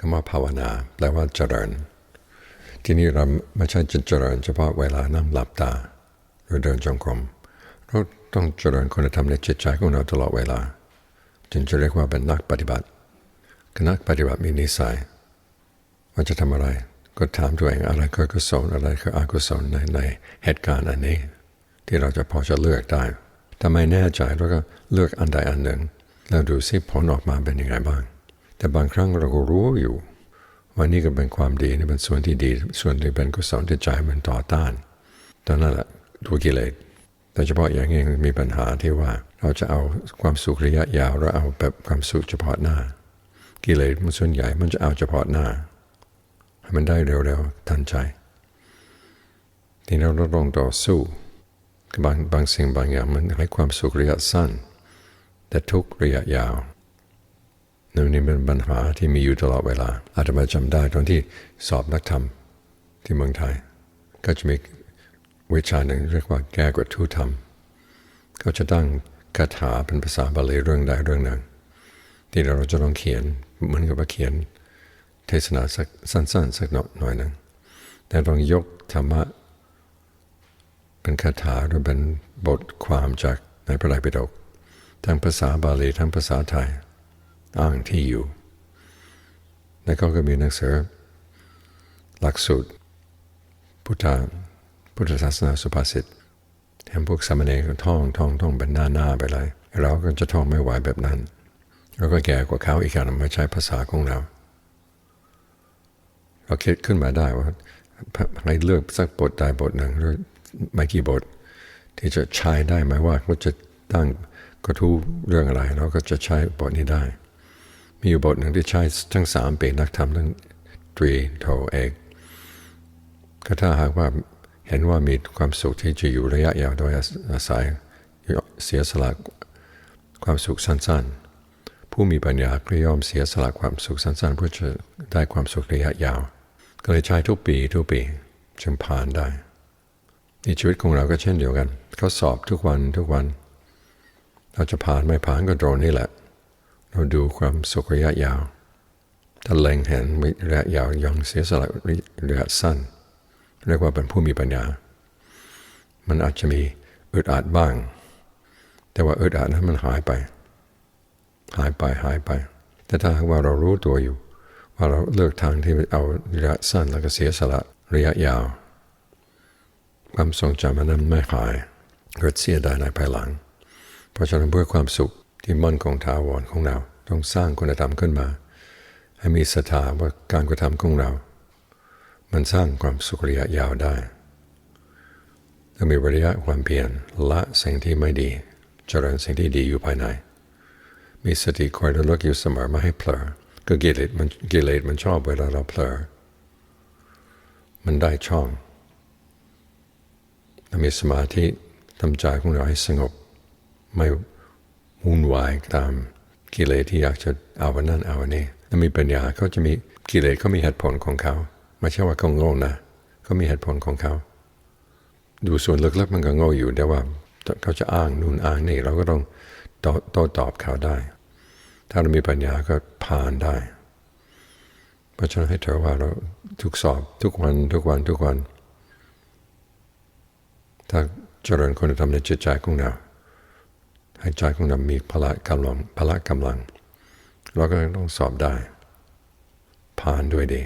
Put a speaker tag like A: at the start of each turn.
A: คำว่าภาวนาแปลว่าเจริญ ที่นี่เราไม่ใช่จะเจริญ เฉพาะเวลานั่งหลับตา หรือเดินจงกรมเราต้องเจริญคุณธรรมในจิตใจของเราตลอดเวลา จึงจะเรียกว่าเป็นนักปฏิบัตินักปฏิบัติมีนิสัยว่าจะทำอะไร ก็ถามตัวเองอะไรคือกุศลอะไรคืออกุศลในในเหตุการณ์อันนี้ ที่เราจะพอจะเลือกได้ถ้าไม่แน่ใจเราก็เลือกอันใดอันหนึ่ง แล้วดูซิผลออกมาเป็นยังไงบ้าง แต่บางครั้งเราก็รู้อยู่ ว่านี่ก็เป็นความดีนี่เป็นส่วนที่ดี ส่วนที่เป็นกุศลที่ใจมันต่อต้านตอนนั้นแหละตัวกิเลสแต่เฉพาะอย่างยิ่งมีปัญหาที่ว่าเราจะเอาความสุขระยะยาวเราเอาแบบความสุขเฉพาะหน้า กิเลสมันส่วนใหญ่มันจะเอาเฉพาะหน้าให้มันได้เร็วๆทันใจ ที่เราต้องต่อสู้บางบางสิ่งบางอย่างมันให้ความสุขระยะสั้น แต่ทุกระยะยาว นี่เป็นปัญหาที่มีอยู่ตลอดเวลา อาจจะมาจำได้ตอนที่สอบนักธรรมที่เมืองไทย ก็จะมีวิชาหนึ่งเรียกว่าแก้กฎทุธรรมเขาจะตั้งคาถาเป็นภาษาบาลีเรื่องใดเรื่องหนึ่ง ที่เราจะต้องเขียนเหมือนกับว่าเขียนเทศนาสักสั้นๆสักหน่อยหนึ่งแต่ต้องยกธรรมะเป็นคาถาหรือเป็นบทความจากในพระไตรปิฎกทั้งภาษาบาลีทั้งภาษาไทย อ้างที่อยู่ แล้วก็ก็มีหนังสือหลักสูตร พุทธพุทธศาสนาสุภาษิตแถมพวกสามเณรก็ท่องท่องท่องเป็นหน้าหน้าไปเลย เราก็จะท่องไม่ไหวแบบนั้นเราก็แก่กว่าเขาอีกอย่างไม่ใช่ภาษาของเรา เราคิดขึ้นมาได้ว่าให้เลือกสักบทใดบทหนึ่งหรือไม่กี่บท ที่จะใช้ได้ไหมว่าเขาจะตั้งกระทู้เรื่องอะไร เราก็จะใช้บทนี้ได้ มีอยู่บทหนึ่งที่ใช้ทั้งสามปีนักธรรมทั้งตรีโทเอกก็ถ้าหากว่าเห็นว่ามีความสุขที่จะอยู่ระยะยาวโดยอาศัยเสียสละความสุขสั้น ๆ ผู้มีปัญญาก็ยอมเสียสละความสุขสั้น ๆ เพื่อจะได้ความสุขระยะยาว ก็เลยใช้ทุกปีทุกปีจึงผ่านได้ในชีวิตของเราก็เช่นเดียวกันเขาสอบทุกวันทุกวัน เราจะผ่านไม่ผ่านก็ตรงนี้แหละ เราดูความสุขระยะยาวถ้าเล็งเห็นระยะยาวยังเสียสละระยะสั้น เรียกว่าเป็นผู้มีปัญญา มันอาจจะมีอึดอัดบ้าง แต่ว่าอึดอัดนั้นมันหายไป หายไปหายไป แต่ถ้าว่าเรารู้ตัวอยู่ ว่าเราเลือกทางที่เอาระยะสั้นแล้วก็เสียสละระยะยาว ความทรงจำนั้นไม่หาย เกิดเสียดายในภายหลัง เพราะฉะนั้นเพื่อความสุข ที่มั่นคงถาวรของเรา ต้องสร้างคุณธรรมขึ้นมา ให้มีศรัทธาว่าการกระทำของเรา มันสร้างความสุขระยะยาวได้ต้องมีวิริยะความเพียรละสิ่งที่ไม่ดี เจริญสิ่งที่ดีอยู่ภายใน มีสติคอยระลึกอยู่เสมอไม่ให้เผลอก็กิเลสมันกิเลสมันชอบเวลาเราเผลอมันได้ช่องมีสมาธิทำใจของเราให้สงบ ไม่ วุ่นวายตามกิเลสที่อยากจะเอาวันนั้นเอาวันนี้ถ้ามีปัญญาเขาจะมีกิเลสเขามีเหตุผลของเขาไม่ใช่ว่าเขาโง่นะเขามีเหตุผลของเขา ดูส่วนลึกๆมันก็โง่อยู่แต่ว่าเขาจะอ้างนู่นอ้างนี่เราก็ต้องโต้ตอบเขาได้ ถ้าเรามีปัญญาก็ผ่านได้ เพราะฉะนั้นให้เธอว่าเราทุกสอบทุกวันทุกวันทุกวัน ถ้าเจริญคุณธรรมในจิตใจของเรา ให้ใจของเรามีพละกำลังพละกำลัง เราก็ต้องสอบได้ ผ่านด้วยดี